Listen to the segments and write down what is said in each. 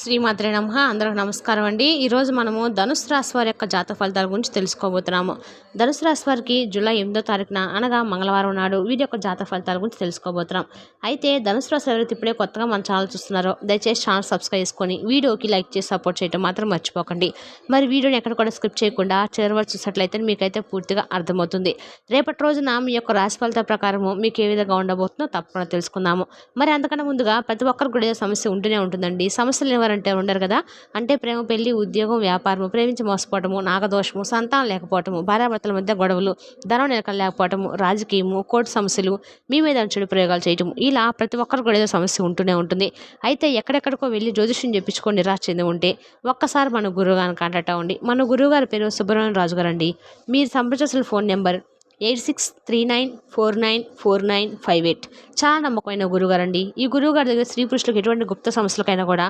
శ్రీమాత్రే నమ. అందరికి నమస్కారం అండి. ఈరోజు మనము ధనుసు రాశి వారి యొక్క జాతక ఫలితాల గురించి తెలుసుకోబోతున్నాము. ధనుసు రాశి వారికి జూలై ఎనిమిదో తారీఖున అనగా మంగళవారం నాడు వీరి యొక్క జాతక ఫలితాల గురించి తెలుసుకోబోతున్నాం. అయితే ధనుసు రాశి ఎవరైతే ఇప్పుడే కొత్తగా మన ఛానల్ చూస్తున్నారో దయచేసి ఛానల్ సబ్స్క్రైబ్ చేసుకొని వీడియోకి లైక్ చేసి సపోర్ట్ చేయడం మాత్రం మర్చిపోకండి. మరి వీడియోని ఎక్కడ కూడా స్కిప్ చేయకుండా చివరి చూసినట్లయితే మీకైతే పూర్తిగా అర్థమవుతుంది. రేపటి రోజున మీ యొక్క రాశి ఫలితాల ప్రకారము మీకు ఏ విధంగా ఉండబోతుందో తప్పకుండా తెలుసుకుందాము. మరి అంతకన్నా ముందుగా ప్రతి ఒక్కరికి కూడా ఏదో సమస్య ఉంటూనే ఉంటుందండి. సమస్యలు ఎవరంటే ఉండరు కదా. అంటే ప్రేమ పెళ్ళి ఉద్యోగం వ్యాపారము ప్రేమించి మోసపోవటము నాగదోషము సంతానం లేకపోవటము భార్యాభర్తల మధ్య గొడవలు ధనం నిలకలు లేకపోవటము రాజకీయము కోర్టు సమస్యలు మీ మీద చెడు ప్రయోగాలు చేయటము ఇలా ప్రతి ఒక్కరికి కూడా ఏదో సమస్య ఉంటూనే ఉంటుంది. అయితే ఎక్కడెక్కడికో వెళ్ళి జ్యోతిష్యం చెప్పించుకొని నిరాశ చెంది ఉంటే ఒక్కసారి మన గురువు గారిని కాంటాక్ట్ అవ్వండి. మన గురువు గారి పేరు సుబ్రహ్మణ్యం రాజు గారు అండి మీరు సంప్రదించిన phone number eight six three nine four nine four nine five eight. చాలా నమ్మకమైన గురుగారు అండి ఈ గురువు గారి దగ్గర స్త్రీ పురుషులకు ఎటువంటి గుప్త సమస్యలకైనా కూడా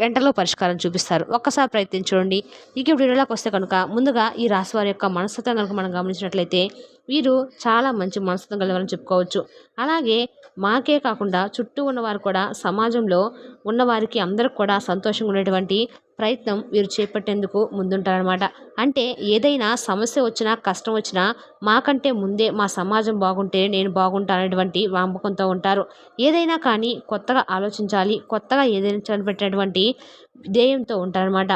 గంటలో పరిష్కారం చూపిస్తారు. ఒక్కసారి ప్రయత్నించండి ఇక ఇప్పుడు వీడియోలోకి వస్తే కనుక ముందుగా ఈ రాశి వారి యొక్క మనస్తత్వం కనుక మనం గమనించినట్లయితే వీరు చాలా మంచి మనస్తత్వం కలవాలని చెప్పుకోవచ్చు. అలాగే మాకే కాకుండా చుట్టూ ఉన్నవారు కూడా సమాజంలో ఉన్నవారికి అందరికి కూడా సంతోషంగా ఉండేటువంటి ప్రయత్నం వీరు చేపట్టేందుకు ముందుంటారనమాట అంటే ఏదైనా సమస్య వచ్చినా కష్టం వచ్చినా మాకంటే ముందే మా సమాజం బాగుంటే నేను బాగుంటానటువంటి వాంపకంతో ఉంటారు. ఏదైనా కానీ కొత్తగా ఆలోచించాలి కొత్తగా ఏదైనా చనిపెట్టినటువంటి ధ్యేయంతో ఉంటారనమాట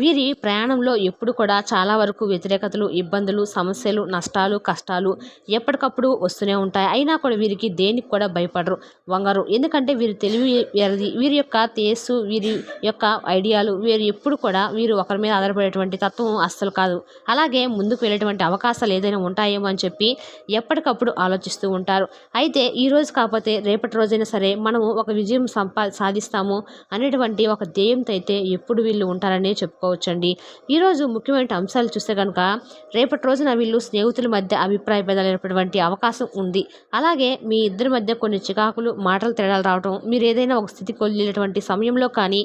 వీరి ప్రయాణంలో ఎప్పుడు కూడా చాలా వరకు వ్యతిరేకతలు ఇబ్బందులు సమస్యలు నష్టాలు కష్టాలు ఎప్పటికప్పుడు వస్తూనే ఉంటాయి. అయినా కూడా వీరికి దేనికి కూడా భయపడరు వంగరు. ఎందుకంటే వీరి తెలివి వీరిది వీరి యొక్క తేసు వీరి యొక్క ఐడియాలు వీరు ఎప్పుడు కూడా వీరు ఒకరి మీద ఆధారపడేటువంటి తత్వం అస్సలు కాదు. అలాగే ముందుకు వెళ్ళేటువంటి అవకాశాలు ఏదైనా ఉంటాయేమో అని చెప్పి ఎప్పటికప్పుడు ఆలోచిస్తూ ఉంటారు. అయితే ఈ రోజు కాకపోతే రేపటి రోజైనా సరే మనము ఒక విజయం సంపా సాధిస్తాము అనేటువంటి ఒక ధ్యేయంతో అయితే ఎప్పుడు వీళ్ళు ఉంటారనే చెప్పుకో చెప్పుకోవచ్చండి. ఈరోజు ముఖ్యమైన అంశాలు చూస్తే కనుక రేపటి రోజున వీళ్ళు స్నేహితుల మధ్య అభిప్రాయ భేదాలు ఏర్పడేటువంటి అవకాశం ఉంది. అలాగే మీ ఇద్దరి మధ్య కొన్ని చికాకులు మాటలు తేడాలు రావడం మీరు ఏదైనా ఒక స్థితికి వెళ్ళేటువంటి సమయంలో కానీ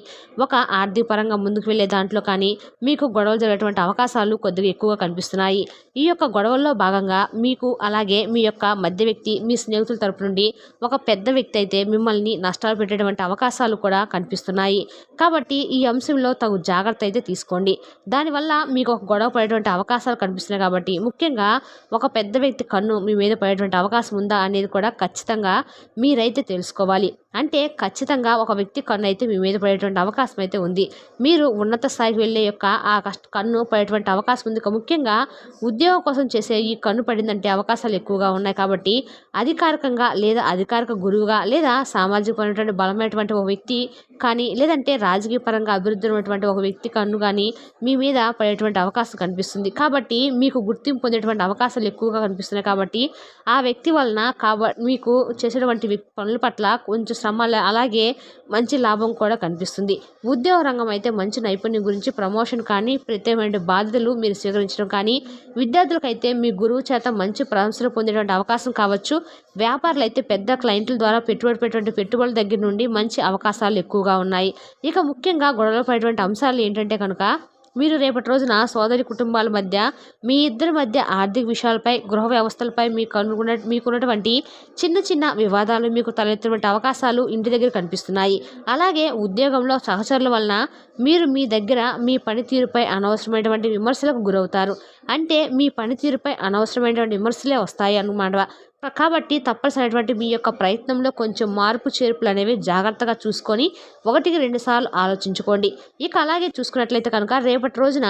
ఒక ఆర్థిక పరంగా ముందుకు వెళ్ళే దాంట్లో కానీ మీకు గొడవలు జరిగేటువంటి అవకాశాలు కొద్దిగా ఎక్కువగా కనిపిస్తున్నాయి. ఈ యొక్క గొడవల్లో భాగంగా మీకు అలాగే మీ యొక్క మధ్య వ్యక్తి మీ స్నేహితుల తరపు నుండి ఒక పెద్ద వ్యక్తి అయితే మిమ్మల్ని నష్టాలు పెట్టేటువంటి అవకాశాలు కూడా కనిపిస్తున్నాయి. కాబట్టి ఈ అంశంలో తగు జాగ్రత్త అయితే తీసుకోండి. దానివల్ల మీకు ఒక గొడవ పడేటువంటి అవకాశాలు కనిపిస్తున్నాయి కాబట్టి ముఖ్యంగా ఒక పెద్ద వ్యక్తి కన్ను మీ మీద పడేటువంటి అవకాశం ఉందా అనేది కూడా ఖచ్చితంగా మీరైతే తెలుసుకోవాలి. అంటే ఖచ్చితంగా ఒక వ్యక్తి కన్ను అయితే మీ మీద పడేటువంటి అవకాశం అయితే ఉంది. మీరు ఉన్నత స్థాయికి వెళ్ళే యొక్క ఆ కష్ట కన్ను పడేటువంటి అవకాశం ఉంది. ముఖ్యంగా ఉద్యోగం కోసం చేసే ఈ కన్ను పడిందంటే అవకాశాలు ఎక్కువగా ఉన్నాయి కాబట్టి అధికారికంగా లేదా అధికారిక గురువుగా లేదా సామాజికమైనటువంటి బలమైనటువంటి ఒక వ్యక్తి కానీ లేదంటే రాజకీయ పరంగా అభివృద్ధి ఉన్నటువంటి ఒక వ్యక్తి కన్ను కానీ మీ మీద పడేటువంటి అవకాశం కనిపిస్తుంది. కాబట్టి మీకు గుర్తింపు పొందేటువంటి అవకాశాలు ఎక్కువగా కనిపిస్తున్నాయి కాబట్టి ఆ వ్యక్తి వలన కాబ మీకు చేసేటువంటి పనుల పట్ల కొంచెం శ్రమ అలాగే మంచి లాభం కూడా కనిపిస్తుంది. ఉద్యోగ రంగం అయితే మంచి నైపుణ్యం గురించి ప్రమోషన్ కానీ ప్రత్యేకమైన బాధ్యతలు మీరు స్వీకరించడం కానీ విద్యార్థులకైతే మీ గురువు చేత మంచి ప్రశంసలు పొందేటువంటి అవకాశం కావచ్చు. వ్యాపారులు అయితే పెద్ద క్లయింట్ల ద్వారా పెట్టుబడి పెట్టేటువంటి పెట్టుబడుల దగ్గర నుండి మంచి అవకాశాలు ఎక్కువగా ఉన్నాయి. ఇక ముఖ్యంగా గొడవలు పడేటువంటి అంశాలు ఏంటంటే కనుక మీరు రేపటి రోజున సోదరి కుటుంబాల మధ్య మీ ఇద్దరి మధ్య ఆర్థిక విషయాలపై గృహ వ్యవస్థలపై మీకు అనుకున్న మీకున్నటువంటి చిన్న చిన్న వివాదాలు మీకు తలెత్తినటువంటి అవకాశాలు ఇంటి దగ్గర కనిపిస్తున్నాయి. అలాగే ఉద్యోగంలో సహచరుల వలన మీరు మీ దగ్గర మీ పనితీరుపై అనవసరమైనటువంటి విమర్శలకు గురవుతారు. అంటే మీ పనితీరుపై అనవసరమైనటువంటి విమర్శలే వస్తాయి అన్నమాట. కాబట్టి తప్పనిసరినటువంటి మీ యొక్క ప్రయత్నంలో కొంచెం మార్పు చేర్పులు అనేవి జాగ్రత్తగా చూసుకొని ఒకటికి రెండు సార్లు ఆలోచించుకోండి. ఇక అలాగే చూసుకున్నట్లయితే కనుక రేపటి రోజున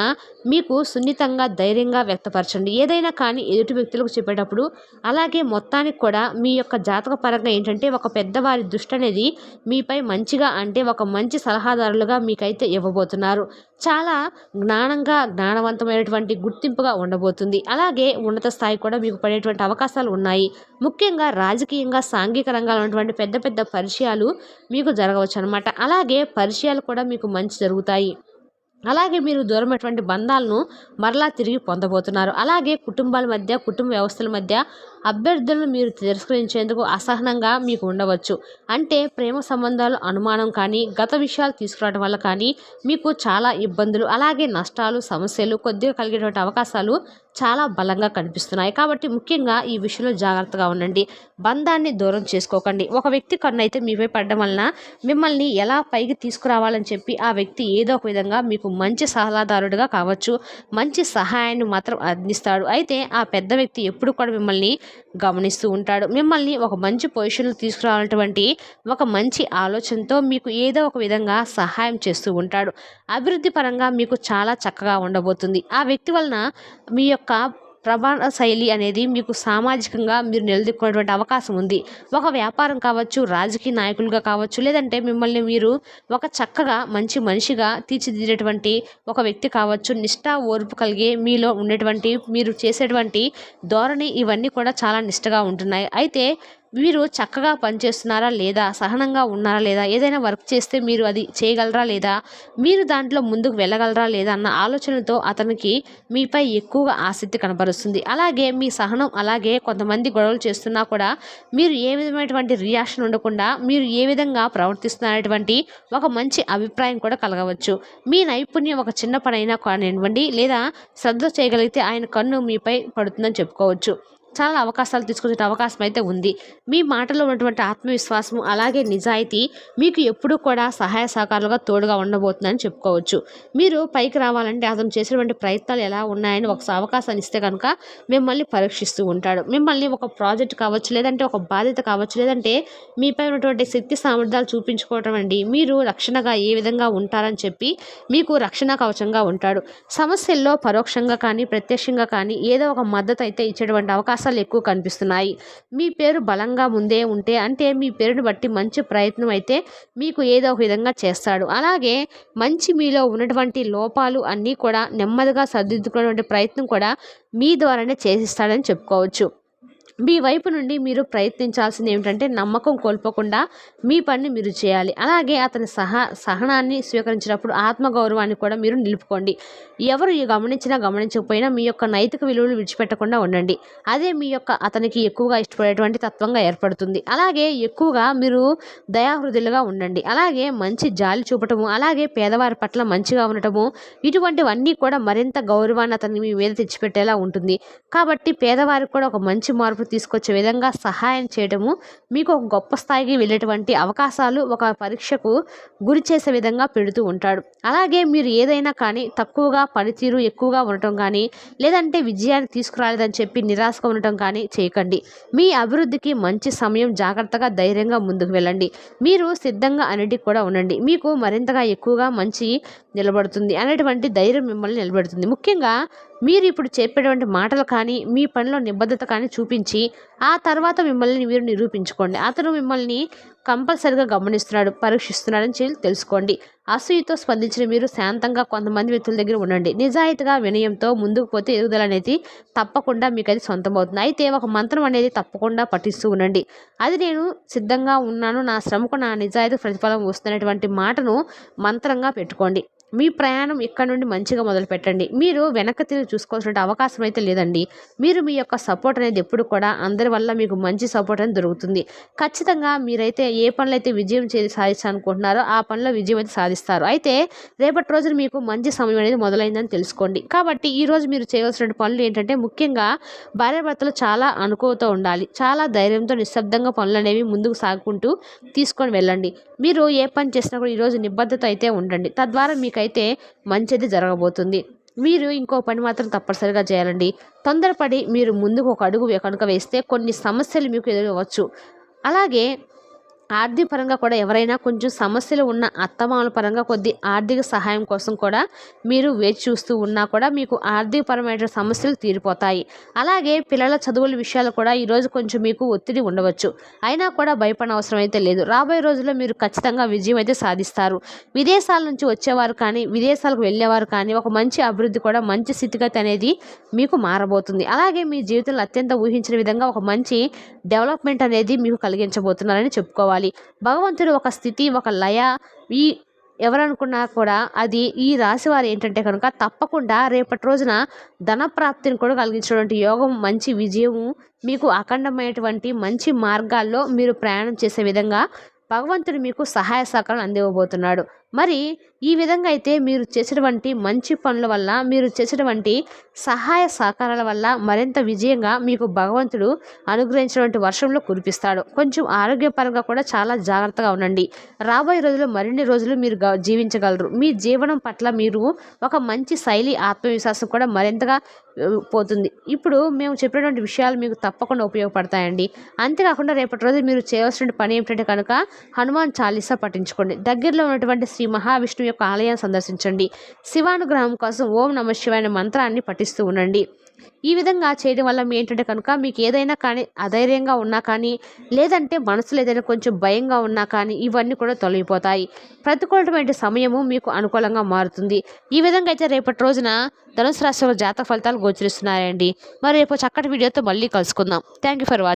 మీకు సున్నితంగా ధైర్యంగా వ్యక్తపరచండి. ఏదైనా కానీ ఎదుటి వ్యక్తులకు చెప్పేటప్పుడు అలాగే మొత్తానికి కూడా మీ యొక్క జాతక పరంగా ఏంటంటే ఒక పెద్దవారి దృష్టి అనేది మీపై మంచిగా అంటే ఒక మంచి సలహాదారులుగా మీకైతే ఇవ్వబోతున్నారు. చాలా జ్ఞానంగా జ్ఞానవంతమైనటువంటి గుర్తింపుగా ఉండబోతుంది. అలాగే ఉన్నత స్థాయి కూడా మీకు పడేటువంటి అవకాశాలు ఉన్నాయి. ముఖ్యంగా రాజకీయంగా సాంఘిక రంగాలు ఉన్నటువంటి పెద్ద పెద్ద పరిచయాలు మీకు జరగవచ్చు అనమాట అలాగే పరిచయాలు కూడా మీకు మంచి జరుగుతాయి. అలాగే మీరు దూరమైనటువంటి బంధాలను మరలా తిరిగి పొందబోతున్నారు. అలాగే కుటుంబాల మధ్య కుటుంబ వ్యవస్థల మధ్య అభ్యర్థులను మీరు తిరస్కరించేందుకు అసహనంగా మీకు ఉండవచ్చు. అంటే ప్రేమ సంబంధాలు అనుమానం కానీ గత విషయాలు తీసుకురావడం వల్ల కానీ మీకు చాలా ఇబ్బందులు అలాగే నష్టాలు సమస్యలు కొద్దిగా కలిగేటువంటి అవకాశాలు చాలా బలంగా కనిపిస్తున్నాయి. కాబట్టి ముఖ్యంగా ఈ విషయంలో జాగ్రత్తగా ఉండండి. బంధాన్ని దూరం చేసుకోకండి. ఒక వ్యక్తి కన్నైతే మీపై పడడం వలన మిమ్మల్ని ఎలా పైకి తీసుకురావాలని చెప్పి ఆ వ్యక్తి ఏదో ఒక విధంగా మీకు మంచి సలహాదారుడిగా కావచ్చు. మంచి సహాయాన్ని మాత్రం అందిస్తాడు. అయితే ఆ పెద్ద వ్యక్తి ఎప్పుడు కూడా మిమ్మల్ని గమనిస్తూ ఉంటాడు. మిమ్మల్ని ఒక మంచి పొజిషన్లో తీసుకురావాలన్నటువంటి ఒక మంచి ఆలోచనతో మీకు ఏదో ఒక విధంగా సహాయం చేస్తూ ఉంటాడు. అభివృద్ధి పరంగా మీకు చాలా చక్కగా ఉండబోతుంది. ఆ వ్యక్తి వలన మీ యొక్క ప్రమాణ శైలి అనేది మీకు సామాజికంగా మీరు నిలదొక్కునేటువంటి అవకాశం ఉంది. ఒక వ్యాపారం కావచ్చు రాజకీయ నాయకులుగా కావచ్చు లేదంటే మిమ్మల్ని మీరు ఒక చక్కగా మంచి మనిషిగా తీర్చిదిద్దేటువంటి ఒక వ్యక్తి కావచ్చు నిష్ఠ ఓర్పు కలిగే మీలో ఉండేటువంటి మీరు చేసేటువంటి ధోరణి ఇవన్నీ కూడా చాలా నిష్టగా ఉంటున్నాయి. అయితే మీరు చక్కగా పనిచేస్తున్నారా లేదా? సహనంగా ఉన్నారా లేదా? ఏదైనా వర్క్ చేస్తే మీరు అది చేయగలరా లేదా? మీరు దాంట్లో ముందుకు వెళ్ళగలరా లేదా? అన్న ఆలోచనతో అతనికి మీపై ఎక్కువగా ఆసక్తి కనబరుస్తుంది. అలాగే మీ సహనం అలాగే కొంతమంది గొడవలు చేస్తున్నా కూడా మీరు ఏ విధమైనటువంటి రియాక్షన్ ఉండకుండా మీరు ఏ విధంగా ప్రవర్తిస్తున్నటువంటి ఒక మంచి అభిప్రాయం కూడా కలగవచ్చు. మీ నైపుణ్యం ఒక చిన్న పనైనా కానివ్వండి లేదా శ్రద్ధ చేయగలిగితే ఆయన కన్ను మీపై పడుతుందని చెప్పుకోవచ్చు. చాలా అవకాశాలు తీసుకునే అవకాశం అయితే ఉంది. మీ మాటలో ఉన్నటువంటి ఆత్మవిశ్వాసం అలాగే నిజాయితీ మీకు ఎప్పుడూ కూడా సహాయ సహకారాలుగా తోడుగా ఉండబోతుందని చెప్పుకోవచ్చు. మీరు పైకి రావాలంటే అతను చేసినటువంటి ప్రయత్నాలు ఎలా ఉన్నాయని ఒక అవకాశాన్ని ఇస్తే కనుక మిమ్మల్ని పరీక్షిస్తూ ఉంటాడు. మిమ్మల్ని ఒక ప్రాజెక్ట్ కావచ్చు లేదంటే ఒక బాధ్యత కావచ్చు లేదంటే మీపై ఉన్నటువంటి శక్తి సామర్థ్యాలు చూపించుకోవటం అండి. మీరు రక్షణగా ఏ విధంగా ఉంటారని చెప్పి మీకు రక్షణ కవచంగా ఉంటాడు. సమస్యల్లో పరోక్షంగా కానీ ప్రత్యక్షంగా కానీ ఏదో ఒక మద్దతు అయితే ఇచ్చేటువంటి అవకాశం అవకాశాలు ఎక్కువ కనిపిస్తున్నాయి. మీ పేరు బలంగా ముందే ఉంటే అంటే మీ పేరును బట్టి మంచి ప్రయత్నం అయితే మీకు ఏదో ఒక విధంగా చేస్తాడు. అలాగే మంచి మీలో ఉన్నటువంటి లోపాలు అన్నీ కూడా నెమ్మదిగా సర్దిద్దుకునేటువంటి ప్రయత్నం కూడా మీ ద్వారానే చేసిస్తాడని చెప్పుకోవచ్చు. మీ వైపు నుండి మీరు ప్రయత్నించాల్సింది ఏమిటంటే నమ్మకం కోల్పోకుండా మీ పనిని మీరు చేయాలి. అలాగే అతని సహ సహనాన్ని స్వీకరించినప్పుడు ఆత్మగౌరవాన్ని కూడా మీరు నిలుపుకోండి. ఎవరు గమనించినా గమనించకపోయినా మీ యొక్క నైతిక విలువలు విడిచిపెట్టకుండా ఉండండి. అదే మీ యొక్క అతనికి ఎక్కువగా ఇష్టపడేటువంటి తత్వంగా ఏర్పడుతుంది. అలాగే ఎక్కువగా మీరు దయాహృదులుగా ఉండండి. అలాగే మంచి జాలి చూపటము అలాగే పేదవారి పట్ల మంచిగా ఉండటము ఇటువంటివన్నీ కూడా మరింత గౌరవాన్ని అతన్ని మీ మీద తెచ్చిపెట్టేలా ఉంటుంది. కాబట్టి పేదవారికి కూడా ఒక మంచి మార్పు తీసుకొచ్చే విధంగా సహాయం చేయడము మీకు ఒక గొప్ప స్థాయికి వెళ్ళేటువంటి అవకాశాలు ఒక పరీక్షకు గురి చేసే విధంగా పెడుతూ ఉంటాడు. అలాగే మీరు ఏదైనా కానీ తక్కువగా పనితీరు ఎక్కువగా ఉండటం కానీ లేదంటే విజయాన్ని తీసుకురాలేదని చెప్పి నిరాశగా ఉండటం కానీ చేయకండి. మీ అభివృద్ధికి మంచి సమయం జాగ్రత్తగా ధైర్యంగా ముందుకు వెళ్ళండి. మీరు సిద్ధంగా అన్నిటికి కూడా ఉండండి. మీకు మరింతగా ఎక్కువగా మంచి నిలబడుతుంది అనేటువంటి ధైర్యం మిమ్మల్ని నిలబెడుతుంది. ముఖ్యంగా మీరు ఇప్పుడు చెప్పేటువంటి మాటలు కానీ మీ పనిలో నిబద్ధత కానీ చూపించి ఆ తర్వాత మిమ్మల్ని మీరు నిరూపించుకోండి. అతను మిమ్మల్ని కంపల్సరిగా గమనిస్తున్నాడు పరీక్షిస్తున్నాడని చెప్పి తెలుసుకోండి. అసూయతో స్పందించిన మీరు శాంతంగా కొంతమంది వ్యక్తుల దగ్గర ఉండండి. నిజాయితీగా వినయంతో ముందుకు పోతే ఎదుగుదల అనేది తప్పకుండా మీకు అది సొంతమవుతుంది. అయితే ఒక మంత్రం అనేది తప్పకుండా పఠిస్తూ ఉండండి. అది నేను సిద్ధంగా ఉన్నాను నా శ్రమకు నా నిజాయితీ ప్రతిఫలం వస్తున్నటువంటి మాటను మంత్రంగా పెట్టుకోండి. మీ ప్రయాణం ఇక్కడ నుండి మంచిగా మొదలు పెట్టండి. మీరు వెనక్కి తిరిగి చూసుకోవాల్సిన అవకాశం అయితే లేదండి. మీరు మీ యొక్క సపోర్ట్ అనేది ఎప్పుడు కూడా అందరి వల్ల మీకు మంచి సపోర్ట్ అనేది దొరుకుతుంది. ఖచ్చితంగా మీరైతే ఏ పనులు అయితే విజయం చేసి సాధించాలనుకుంటున్నారో ఆ పనిలో విజయం అయితే సాధిస్తారు. అయితే రేపటి రోజున మీకు మంచి సమయం అనేది మొదలైందని తెలుసుకోండి. కాబట్టి ఈ రోజు మీరు చేయవలసిన పనులు ఏంటంటే ముఖ్యంగా భార్యాభర్తలు చాలా అనుకోతో ఉండాలి. చాలా ధైర్యంతో నిశ్శబ్దంగా పనులు అనేవి ముందుకు సాగుకుంటూ తీసుకొని వెళ్ళండి. మీరు ఏ పని చేసినా కూడా ఈరోజు నిబద్ధత అయితే ఉండండి. తద్వారా మీకు మీకైతే మంచిది జరగబోతుంది. మీరు ఇంకో పని మాత్రం తప్పనిసరిగా చేయాలండి. తొందరపడి మీరు ముందుకు ఒక అడుగు కనుక వేస్తే కొన్ని సమస్యలు మీకు ఎదురవచ్చు అలాగే ఆర్థిక పరంగా కూడా ఎవరైనా కొంచెం సమస్యలు ఉన్న అత్తమామల పరంగా కొద్ది ఆర్థిక సహాయం కోసం కూడా మీరు వేచి చూస్తూ ఉన్నా కూడా మీకు ఆర్థికపరమైన సమస్యలు తీరిపోతాయి. అలాగే పిల్లల చదువుల విషయాలు కూడా ఈరోజు కొంచెం మీకు ఒత్తిడి ఉండవచ్చు. అయినా కూడా భయపడిన అవసరం అయితే లేదు. రాబోయే రోజుల్లో మీరు ఖచ్చితంగా విజయం అయితే సాధిస్తారు. విదేశాల నుంచి వచ్చేవారు కానీ విదేశాలకు వెళ్ళేవారు కానీ ఒక మంచి అభివృద్ధి కూడా మంచి స్థితిగతి అనేది మీకు మారబోతుంది. అలాగే మీ జీవితంలో అత్యంత ఊహించిన విధంగా ఒక మంచి డెవలప్మెంట్ అనేది మీకు కలిగించబోతున్నారని చెప్పుకోవాలి. భగవంతుడు ఒక స్థితి ఒక లయ. ఈ ఎవరనుకున్నా కూడా అది ఈ రాశి వారు ఏంటంటే కనుక తప్పకుండా రేపటి రోజున ధన ప్రాప్తిని కూడా కలిగించినటువంటి యోగం మంచి విజయము మీకు అఖండమైనటువంటి మంచి మార్గాల్లో మీరు ప్రయాణం చేసే విధంగా భగవంతుడు మీకు సహాయ సహకారం అందివ్వబోతున్నాడు. మరి ఈ విధంగా అయితే మీరు చేసినటువంటి మంచి పనుల వల్ల మీరు చేసినటువంటి సహాయ సహకారాల వల్ల మరింత విజయంగా మీకు భగవంతుడు అనుగ్రహించినటువంటి వర్షంలో కురిపిస్తాడు. కొంచెం ఆరోగ్యపరంగా కూడా చాలా జాగ్రత్తగా ఉండండి. రాబోయే రోజుల్లో మరిన్ని రోజులు మీరు జీవించగలరు. మీ జీవనం పట్ల మీరు ఒక మంచి శైలి ఆత్మవిశ్వాసం కూడా మరింతగా పోతుంది. ఇప్పుడు మేము చెప్పినటువంటి విషయాలు మీకు తప్పకుండా ఉపయోగపడతాయండి. అంతేకాకుండా రేపటి రోజు మీరు చేయవలసిన పని ఏమిటంటే కనుక హనుమాన్ చాలీసా పఠించుకోండి. దగ్గరలో ఉన్నటువంటి శ్రీ మహావిష్ణువు యొక్క ఆలయాన్ని సందర్శించండి. శివానుగ్రహం కోసం ఓం నమ శివాయ మంత్రాన్ని పఠిస్తూ ఉండండి. ఈ విధంగా చేయడం వల్ల మీ ఏంటంటే కనుక మీకు ఏదైనా కానీ అధైర్యంగా ఉన్నా కానీ లేదంటే మనసులో ఏదైనా కొంచెం భయంగా ఉన్నా కానీ ఇవన్నీ కూడా తొలగిపోతాయి. ప్రతికూలమైన సమయము మీకు అనుకూలంగా మారుతుంది. ఈ విధంగా అయితే రేపటి రోజున ధనుసు రాశి జాతక ఫలితాలు గోచరిస్తున్నాయండి. మరి రేపు చక్కటి వీడియోతో మళ్ళీ కలుసుకుందాం. Thank you for watching